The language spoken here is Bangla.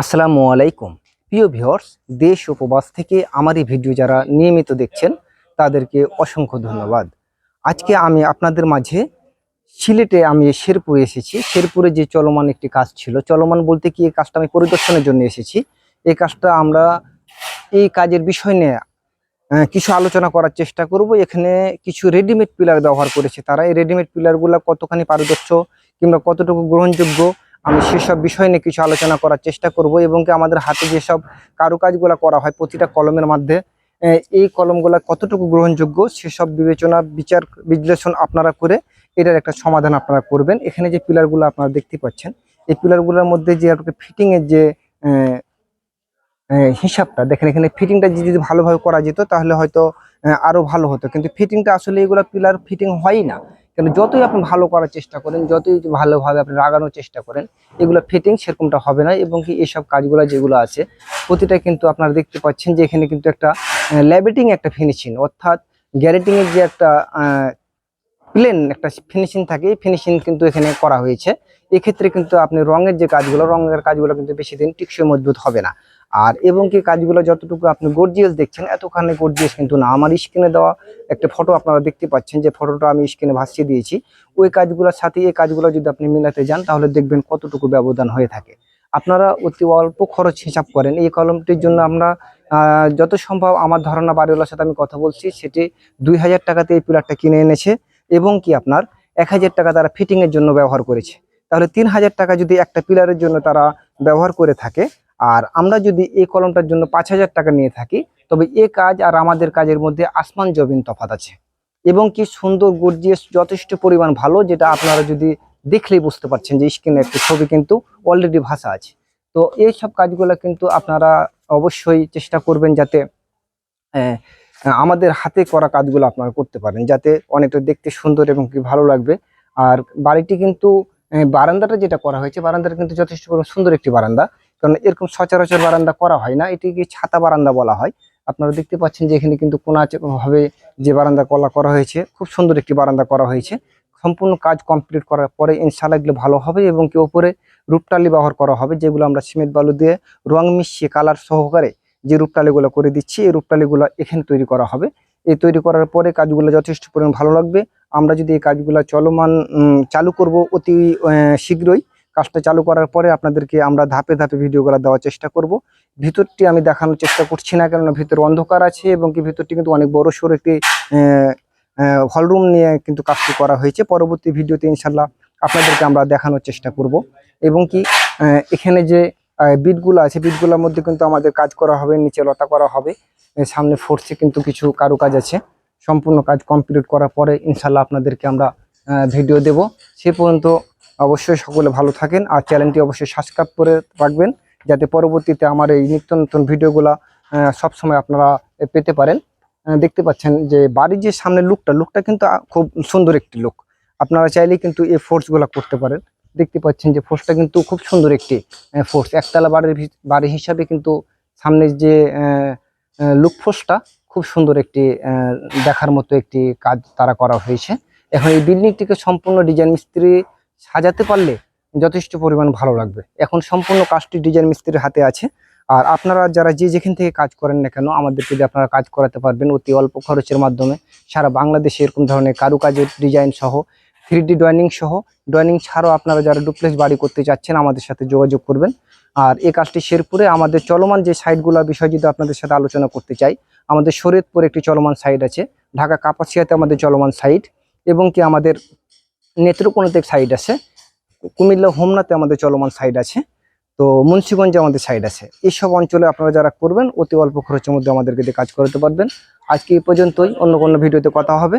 আসসালামু আলাইকুম। প্রিয় ভিউয়ার্স, দেশ ও প্রবাস থেকে আমার এই ভিডিও যারা নিয়মিত দেখছেন, তাদেরকে অসংখ্য ধন্যবাদ। আজকে আমি আপনাদের মাঝে সিলেটে আমি শেরপুরে এসেছি। শেরপুরে যে চলমান একটি কাজ ছিল, চলমান বলতে কি এই কাজটা আমি পরিদর্শনের জন্য এসেছি। এই কাজটা আমরা এই কাজের বিষয় নিয়ে কিছু আলোচনা করার চেষ্টা করব। এখানে কিছু রেডিমেড পিলার ব্যবহার করেছে তারা। এই রেডিমেড পিলারগুলো কতখানি পারদর্শ কিংবা কতটুকু গ্রহণযোগ্য আমি সেসব বিষয় নিয়ে কিছু আলোচনা করার চেষ্টা করব এবং কি আমাদের হাতে যেসব কারুকাজগুলো করা হয় প্রতিটা কলমের মধ্যে এই কলমগুলো কতটুকু গ্রহণযোগ্য সেসব বিবেচনা, বিচার, বিশ্লেষণ আপনারা করে এটার একটা সমাধান আপনারা করবেন। এখানে যে পিলারগুলো আপনারা দেখতে পাচ্ছেন, এই পিলারগুলোর মধ্যে যে ফিটিং ফিটিংয়ের যে হিসাবটা, দেখেন এখানে ফিটিংটা যদি ভালোভাবে করা যেত তাহলে হয়তো আরও ভালো হতো। কিন্তু ফিটিংটা আসলে এগুলো পিলার ফিটিং হয় না। কিন্তু যতই আপনি ভালো করার চেষ্টা করেন, যতই ভালোভাবে আপনি লাগানোর চেষ্টা করেন, এগুলো ফিটিং সেরকমটা হবে না এবং কি এসব কাজগুলো যেগুলো আছে, প্রতিটা কিন্তু আপনারা দেখতে পাচ্ছেন যে এখানে কিন্তু একটা ল্যাবেটিং একটা ফিনিশিং অর্থাৎ গ্যারেটিংয়ের যে একটা প্লেন একটা ফিনিশিং থাকে। এই ফিনিশিং কিন্তু এখানে করা হয়েছে। এক্ষেত্রে কিন্তু আপনি রঙের যে কাজগুলো, রঙের কাজগুলো কিন্তু বেশি দিন টিকসই মজবুত হবে না। আর এবং কি কাজগুলো যতটুকু আপনি গর্জিয়াস দেখছেন, এতখানি গর্জিয়াস কিন্তু না। আমার স্ক্রিনে দেওয়া একটা ফটো আপনারা দেখতে পাচ্ছেন, যে ফটোটা আমি স্ক্রিনে ভাসিয়ে দিয়েছি। ওই কাজগুলোর সাথে এই কাজগুলো যদি আপনি মিলাতে যান, তাহলে দেখবেন কতটুকু ব্যবধান হয়ে থাকে। আপনারা অতি অল্প খরচ হিসাব করেন। এই কলমটির জন্য আমরা যত সম্ভব আমার ধারণা বাড়িওয়ালার সাথে আমি কথা বলছি। সেটি দুই হাজার টাকাতে এই পিলারটা কিনে এনেছে। এবং কি আপনার এক হাজার টাকা তারা ফিটিংয়ের জন্য ব্যবহার করেছে। তাহলে তিন হাজার টাকা যদি একটা পিলারের জন্য তারা ব্যবহার করে থাকে, আর আমরা যদি এই কলমটার জন্য পাঁচ হাজার টাকা নিয়ে থাকি, তবে এ কাজ আর আমাদের কাজের মধ্যে আসমান জবিন তফাত আছে। এবং কি সুন্দর গর্জিয়াস যথেষ্ট পরিমাণ ভালো, যেটা আপনারা যদি দেখলেই বুঝতে পারছেন যে স্ক্রিনে একটা ছবি কিন্তু অলরেডি ভাষা আছে। তো এই সব কাজগুলো কিন্তু আপনারা অবশ্যই চেষ্টা করবেন যাতে আমাদের হাতে করা কাজগুলো আপনারা করতে পারেন, যাতে অনেকটা দেখতে সুন্দর এবং কি ভালো লাগবে। আর বাড়িটি কিন্তু বারান্দাটা যেটা করা হয়েছে, বারান্দাটা কিন্তু যথেষ্ট সুন্দর একটি বারান্দা। কারণ এরকম সচরাচর বারান্দা করা হয় না এটিকে ছাতা বারান্দা বলা হয়। আপনারা দেখতে পাচ্ছেন যে এখানে কিন্তু কোনা ভাবে যে বারান্দা কলা করা হয়েছে, খুব সুন্দর একটি বারান্দা করা হয়েছে। সম্পূর্ণ কাজ কমপ্লিট করার পরে ইনশাল্লাহ এগুলো ভালো হবে এবং কি ওপরে রূপটালি ব্যবহার করা হবে, যেগুলো আমরা সিমেন্ট বালু দিয়ে রং মিশিয়ে কালার সহকারে যে রূপটালিগুলো করে দিচ্ছি, এই রূপটালিগুলো এখানে তৈরি করা হবে। এই তৈরি করার পরে কাজগুলো যথেষ্ট পরিমাণ ভালো লাগবে। আমরা যদি এই কাজগুলো চলমান চালু করব অতি শীঘ্রই, কাজটা চালু করার পরে আপনাদেরকে আমরা ধাপে ধাপে ভিডিওগুলো দেওয়ার চেষ্টা করব। ভিতরটি আমি দেখানোর চেষ্টা করছি না কেননা ভিতরে অন্ধকার আছে এবং কি ভিতরটি কিন্তু অনেক বড় সড় একটি হলরুম নিয়ে কিন্তু কাজটি করা হয়েছে। পরবর্তী ভিডিওতে ইনশাল্লাহ আপনাদেরকে আমরা দেখানোর চেষ্টা করব। এবং কি এখানে যে বিটগুলো আছে। বিটগুলোর মধ্যে কিন্তু আমাদের কাজ করা হবে, নিচে লতা করা হবে। সামনে ফোর্সে কিন্তু কিছু কারুকাজ আছে। সম্পূর্ণ কাজ কমপ্লিট করার পরে ইনশাল্লাহ আপনাদেরকে আমরা ভিডিও দেব। সে পর্যন্ত অবশ্যই সকলে ভালো থাকেন আর চ্যানেলটি অবশ্যই সাবস্ক্রাইব করে রাখবেন, যাতে পরবর্তীতে আমার এই নিত্য নতুন ভিডিওগুলা সবসময় আপনারা পেতে পারেন। দেখতে পাচ্ছেন যে বাড়ির যে সামনে লুকটা লুকটা কিন্তু খুব সুন্দর একটি লুক আপনারা চাইলেই কিন্তু এই ফোর্সগুলো করতে পারেন। দেখতে পাচ্ছেন যে ফোর্সটা কিন্তু খুব সুন্দর একটি ফোর্স একতলা বাড়ির বাড়ি হিসাবে কিন্তু সামনের যে লুক ফোর্সটা খুব সুন্দর একটি দেখার মতো একটি কাজ তারা করা হয়েছে। এখন এই বিল্ডিংটিকে সম্পূর্ণ ডিজাইন মিস্ত্রি সাজাতে পারলে যথেষ্ট পরিমাণ ভালো লাগবে। এখন সম্পূর্ণ কাজটি ডিজাইন মিস্ত্রির হাতে আছে। আর আপনারা যারা যে যেখান থেকে কাজ করেন না কেন, আমাদের যদি আপনারা কাজ করাতে পারবেন অতি অল্প খরচের মাধ্যমে, সারা বাংলাদেশে এরকম ধরনের কারুকাজের ডিজাইন সহ থ্রি ডি ড্রয়িং সহ ড্রয়িং ছাড়াও আপনারা যারা ডুপ্লেক্স বাড়ি করতে চাচ্ছেন আমাদের সাথে যোগাযোগ করবেন। আর এই কাজটি শেরপুরে আমাদের চলমান যে সাইটগুলোর বিষয় যদি আপনাদের সাথে আলোচনা করতে চাই, আমাদের শরীয়তপুরে একটি চলমান সাইট আছে, ঢাকা কাপাসিয়াতে আমাদের চলমান সাইট এবং কি আমাদের নেত্রকোনাতে সাইট আছে, কুমিল্লা হোমনাতে আমাদের চলমান সাইট আছে, তো মুন্সীগঞ্জে আমাদের সাইট আছে। এইসব অঞ্চলে আপনারা যারা করবেন, অতি অল্প খরচের মধ্যে আমাদেরকে কাজ করাতে পারবেন। আজকে এই পর্যন্তই, অন্য কোনো ভিডিওতে কথা হবে।